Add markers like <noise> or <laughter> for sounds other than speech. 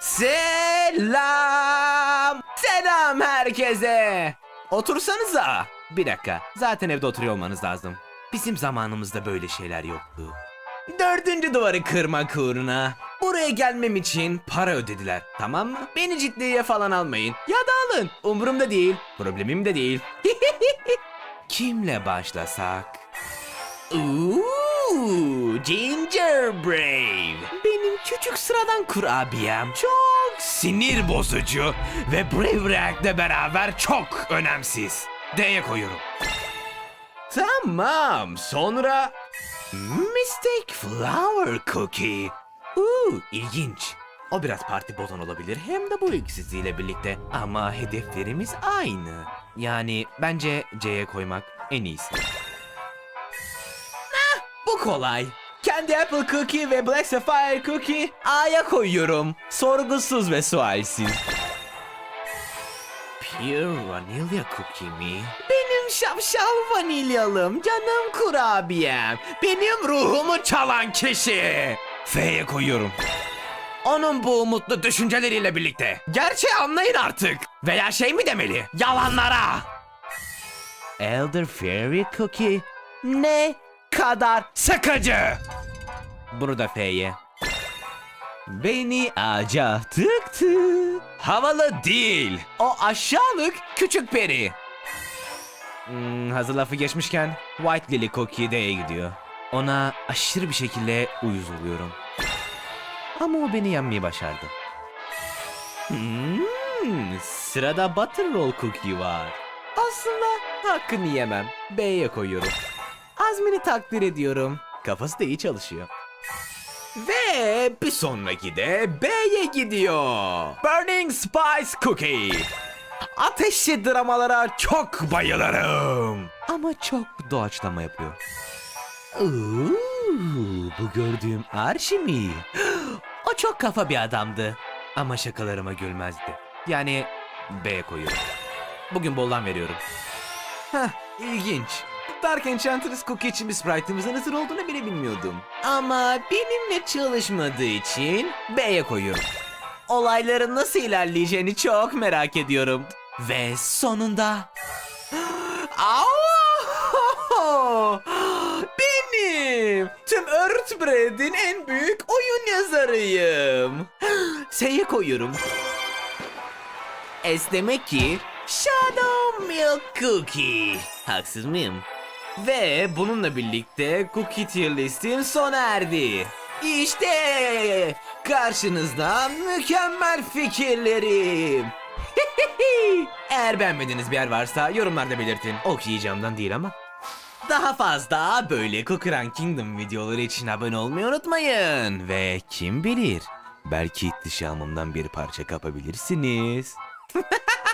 Selam. Selam herkese. Otursanıza. Bir dakika. Zaten evde oturuyor olmanız lazım. Bizim zamanımızda böyle şeyler yoktu. Dördüncü duvarı kırmak uğruna buraya gelmem için para ödediler. Tamam mı? Beni ciddiye falan almayın. Ya da alın. Umurumda değil. Problemim de değil. <laughs> Kimle başlasak? Ooh, Ginger Brave. Benim küçük sıradan kurabiyem çok sinir bozucu ve Brave React'le beraber çok önemsiz. D'ye koyuyorum. Tamam, sonra Mystic Flower Cookie. Ooh, ilginç. O biraz parti bozan olabilir hem de bu ikisiyle birlikte. Ama hedeflerimiz aynı. Yani bence C'ye koymak en iyisi. Bu kolay. Kendi Apple Cookie ve Black Sapphire Cookie A'ya koyuyorum. Sorgusuz ve sualsiz. Pure Vanilla Cookie mi? Benim şapşal vanilyalım, canım kurabiyem. Benim ruhumu çalan kişi. F'ye koyuyorum. Onun bu umutlu düşünceleriyle birlikte. Gerçeği anlayın artık. Veya şey mi demeli? Yalanlara. Elder Fairy Cookie ne kadar sıkıcı. Bunu da F'ye. Beni ağaca tıktı. Havalı değil. O aşağılık küçük peri. Hmm, hazır lafı geçmişken White Lily Cookie D'ye gidiyor. Ona aşırı bir şekilde uyuz oluyorum. Ama o beni yenmeyi başardı. Hmm, sırada Butter Roll Cookie var. Aslında hakkını yemem. B'ye koyuyorum. Azmini takdir ediyorum. Kafası da iyi çalışıyor. Ve bir sonraki de B'ye gidiyor. Burning Spice Cookie. Ateşli dramalara çok bayılırım. Ama çok doğaçlama yapıyor. Ooh, bu gördüğüm Arşi mi? <gasps> O çok kafa bir adamdı. Ama şakalarıma gülmezdi. Yani B koyuyorum. Bugün boldan veriyorum. Heh, ilginç. Dark Enchantress Cookie için bir sprite'ımızın hazır olduğunu bile bilmiyordum. Ama benimle çalışmadığı için B'ye koyuyorum. Olayların nasıl ilerleyeceğini çok merak ediyorum. Ve sonunda... Benim! Tüm Earthbread'in en büyük oyun yazarıyım. S'ye koyuyorum. S demek ki Shadow Milk Cookie. Haksız mıyım? Ve bununla birlikte Cookie Tier listim sona erdi. İşte karşınızda mükemmel fikirlerim. <laughs> Eğer beğenmediğiniz bir yer varsa yorumlarda belirtin. Okuyacağımdan değil ama. Daha fazla böyle Cookie Run Kingdom videoları için abone olmayı unutmayın. Ve kim bilir belki dış almamdan bir parça kapabilirsiniz. <laughs>